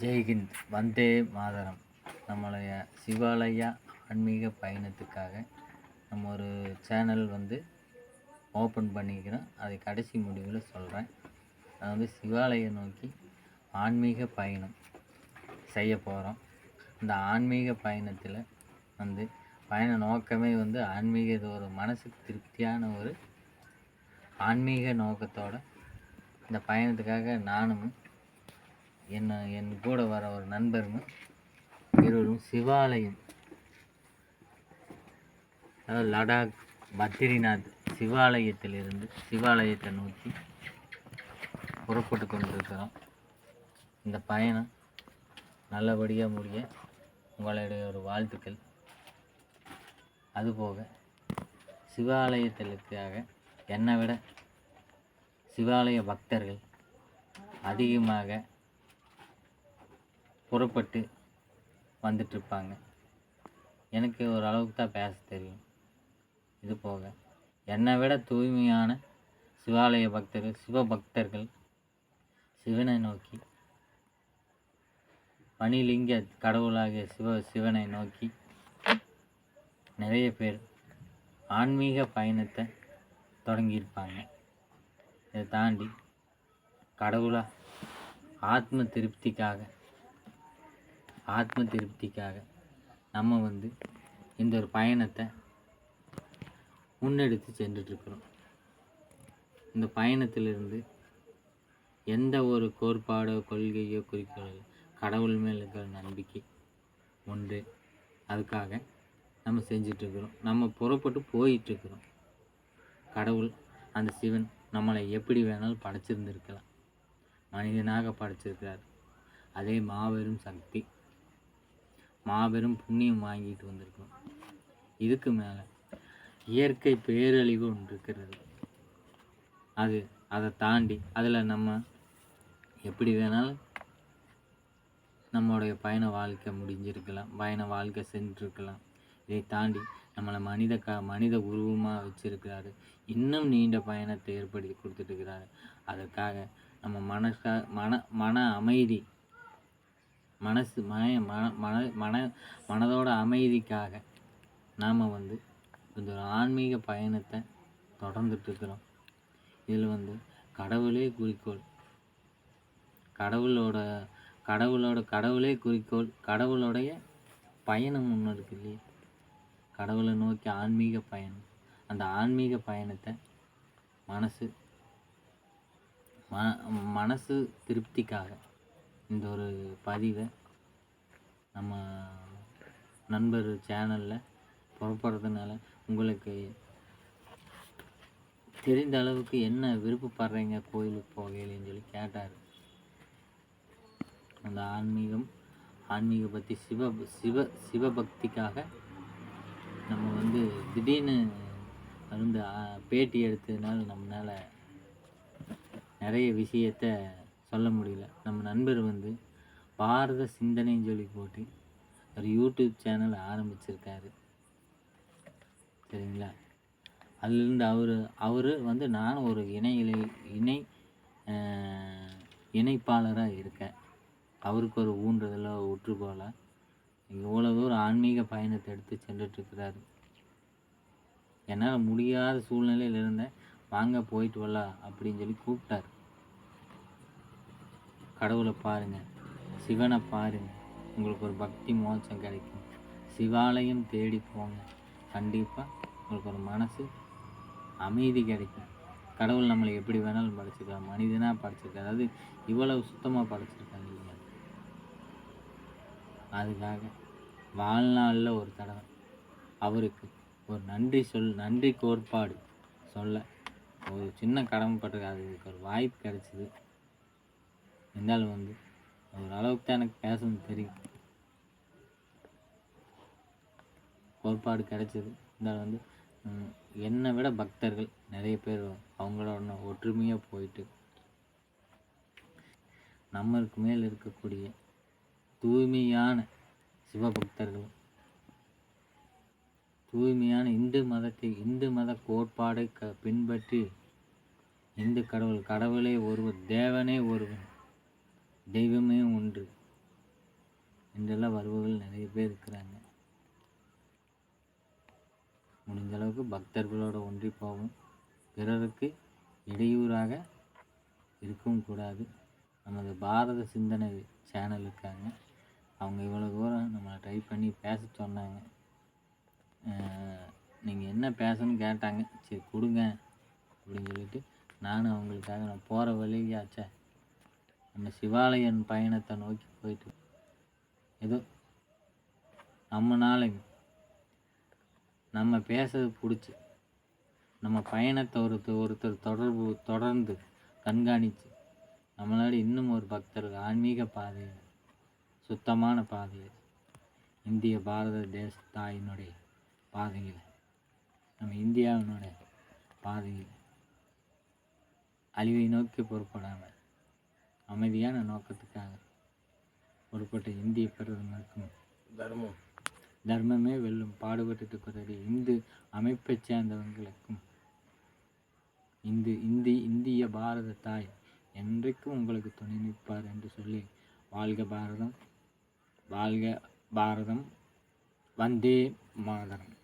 ஜெய்ஹிந்த் வந்தே மாதரம். நம்மளுடைய சிவாலயா ஆன்மீக பயணத்துக்காக நம்ம ஒரு சேனல் வந்து ஓப்பன் பண்ணிக்கிறோம். அதை கடைசி முடிவில் சொல்கிறேன் அது வந்து சிவாலயம் நோக்கி ஆன்மீக பயணம் செய்ய போகிறோம் இந்த ஆன்மீக பயணத்தில் வந்து பயண நோக்கமே வந்து ஆன்மீக இது ஒரு மனசுக்கு திருப்தியான ஒரு ஆன்மீக நோக்கத்தோட இந்த பயணத்துக்காக நானும் என்ன என் கூட வர ஒரு நண்பர்னு இருவரும் சிவாலயம். அதாவது லடாக் பத்ரிநாத் சிவாலயத்திலிருந்து சிவாலயத்தை நோக்கி புறப்பட்டு கொண்டிருக்கிறோம். இந்த பயணம் நல்லபடியாக முடிய உங்களுடைய ஒரு வாழ்த்துக்கள். அதுபோக சிவாலயத்திற்காக என்னை விட சிவாலய பக்தர்கள் அதிகமாக புறப்பட்டு வந்துட்டுருப்பாங்க. எனக்கு ஓரளவுக்கு தான் பேச தெரியும். இது போக என்னை விட தூய்மையான சிவாலய பக்தர்கள் சிவபக்தர்கள் சிவனை நோக்கி பனிலிங்க கடவுளாகிய சிவ சிவனை நோக்கி நிறைய பேர் ஆன்மீக பயணத்தை தொடங்கியிருப்பாங்க. இதை தாண்டி கடவுளாக ஆத்ம திருப்திக்காக ஆத்ம திருப்திக்காக நம்ம வந்து இந்த ஒரு பயணத்தை முன்னெடுத்து சென்றுட்டுருக்குறோம். இந்த பயணத்திலிருந்து எந்த ஒரு கோட்பாடோ கொள்கையோ குறிக்கோள் கடவுள் மேல் இருக்கிற நம்பிக்கை ஒன்று. அதுக்காக நம்ம செஞ்சிட்ருக்குறோம் நம்ம புறப்பட்டு போயிட்டுருக்குறோம். கடவுள் அந்த சிவன் நம்மளை எப்படி வேணாலும் படைச்சிருந்துருக்கலாம். மனிதனாக படைச்சிருக்கிறார். அதே மாபெரும் சக்தி. மாபெரும் புண்ணியம் வாங்கிட்டு வந்திருக்கோம். இதுக்கு மேலே இயற்கை பேரழிவு ஒன்று இருக்கிறது. அது அதை தாண்டி அதில் நம்ம எப்படி வேணாலும் நம்மளுடைய பயண வாழ்க்கை முடிஞ்சிருக்கலாம். பயண வாழ்க்கை சென்றிருக்கலாம். இதை தாண்டி நம்மளை மனித க மனித உருவமாக வச்சிருக்கிறாரு. இன்னும் நீண்ட பயணத்தை ஏற்படுத்தி கொடுத்துட்டு இருக்கிறாரு. அதற்காக நம்ம மனசா மன மன அமைதி மனசு மன மன மன மன மனதோட அமைதிக்காக நாம் வந்து இந்த ஒரு ஆன்மீக பயணத்தை தொடர்ந்துட்டுருக்குறோம். இதில் வந்து கடவுளே குறிக்கோள். கடவுளோட கடவுளோட கடவுளே குறிக்கோள் கடவுளுடைய பயணம் ஒன்று இருக்கு இல்லையா? கடவுளை நோக்கி ஆன்மீக பயணம். அந்த ஆன்மீக பயணத்தை மனசு ம மனசு திருப்திக்காக இந்த ஒரு பதிவை நம்ம நண்பர் சேனலில் புறப்படுறதுனால உங்களுக்கு தெரிந்த அளவுக்கு என்ன விருப்பப்படுறீங்க கோயிலுக்கு போகையிலன்னு சொல்லி கேட்டார். அந்த ஆன்மீகம் ஆன்மீக பற்றி சிவ சிவ சிவபக்திக்காக நம்ம வந்து திடீர்னு வந்து பேட்டி எடுத்ததுனால நம்மளால் நிறைய விஷயத்த சொல்ல முடியல. நம்ம நண்பர் வந்து பாரத சிந்தனைன்னு சொல்லி போட்டு ஒரு யூடியூப் சேனல் ஆரம்பிச்சிருக்காரு. சரிங்களா? அதுலேருந்து அவர் அவர் வந்து நானும் ஒரு இணை இலை இணை இணைப்பாளராக இருக்கேன். அவருக்கு ஒரு ஊன்றதில் ஒற்று இவ்வளோ தூரம் ஆன்மீக பயணத்தை எடுத்து சென்றுட்டுருக்கிறாரு. என்னால் முடியாத சூழ்நிலையில் இருந்தேன். வாங்க போயிட்டு வரலாம் அப்படின்னு சொல்லி கூப்பிட்டார். கடவுளை பாருங்கள் சிவனை பாருங்கள் உங்களுக்கு ஒரு பக்தி மோட்சம் கிடைக்கும். சிவாலயம் தேடி போங்க. கண்டிப்பாக உங்களுக்கு ஒரு மனசு அமைதி கிடைக்கும். கடவுள் நம்மளை எப்படி வேணாலும் படைச்சிருக்கலாம் மனிதனாக படைச்சிருக்காரு அதாவது இவ்வளவு சுத்தமாக படைச்சிருக்காங்க இல்லையா? அதுக்காக வாழ்நாளில் ஒரு தடவை அவருக்கு ஒரு நன்றி சொல் நன்றி கோட்பாடு சொல்ல. ஒரு சின்ன கடமைப்பட்டிருக்கு அதுக்கு ஒரு வாய்ப்பு கிடைச்சிது. இருந்தாலும் வந்து ஒரு அளவுக்கு தான் எனக்கு பேசணும் தெரியும். கோட்பாடு கிடைச்சிது. இருந்தாலும் வந்து என்னை விட பக்தர்கள் நிறைய பேர் அவங்களோட ஒற்றுமையாக போயிட்டு நம்மளுக்கு மேல் இருக்கக்கூடிய தூய்மையான சிவபக்தர்களும் தூய்மையான இந்து மதத்தை இந்து மத கோட்பாடை க பின்பற்றி இந்து கடவுள் கடவுளே ஒருவர் தேவனே ஒருவன் தெய்வமே ஒன்று என்றெல்லாம் வருபவர்கள் நிறைய பேர் இருக்கிறாங்க. முடிஞ்ச அளவுக்கு பக்தர்களோட ஒன்றி போகும் பிறருக்கு இடையூறாக இருக்கவும் கூடாது. நமது பாரத சிந்தனை சேனல் இருக்காங்க. அவங்க இவ்வளோ தூரம் நம்மளை டைப் பண்ணி பேச சொன்னாங்க. நீங்கள் என்ன பேசணும்னு கேட்டாங்க. சரி கொடுங்க அப்படின்னு சொல்லிட்டு நானும் அவங்களுக்காக நான் போகிற வழியாச்சே நம்ம சிவாலயன் பயணத்தை நோக்கி போயிட்டு ஏதோ நம்மனாலையும் நம்ம பேசுறது பிடிச்சி. நம்ம பயணத்தை ஒருத்தர் ஒருத்தர் தொடர்பு தொடர்ந்து கண்காணித்து நம்மளால இன்னும் ஒரு பக்தர் ஆன்மீக பாதையில் சுத்தமான பாதையில் இந்திய பாரத தேச தாயினுடைய பாதையில் நம்ம இந்தியாவினுடைய பாதையில் அழிவை நோக்கி பொறுப்படாமல் அமைதியான நோக்கத்துக்காக பொறுப்பட்ட இந்திய பெருமக்களுக்கும் தர்மம். தர்மமே வெல்லும் பாடுபட்டு இந்து அமைப்பைச் சேர்ந்தவங்களுக்கும் இந்து இந்தி இந்திய பாரத தாய் என்றைக்கும் உங்களுக்கு துணை நிற்பார் என்று சொல்லி வாழ்க பாரதம் வாழ்க பாரதம் வந்தே மாதரம்.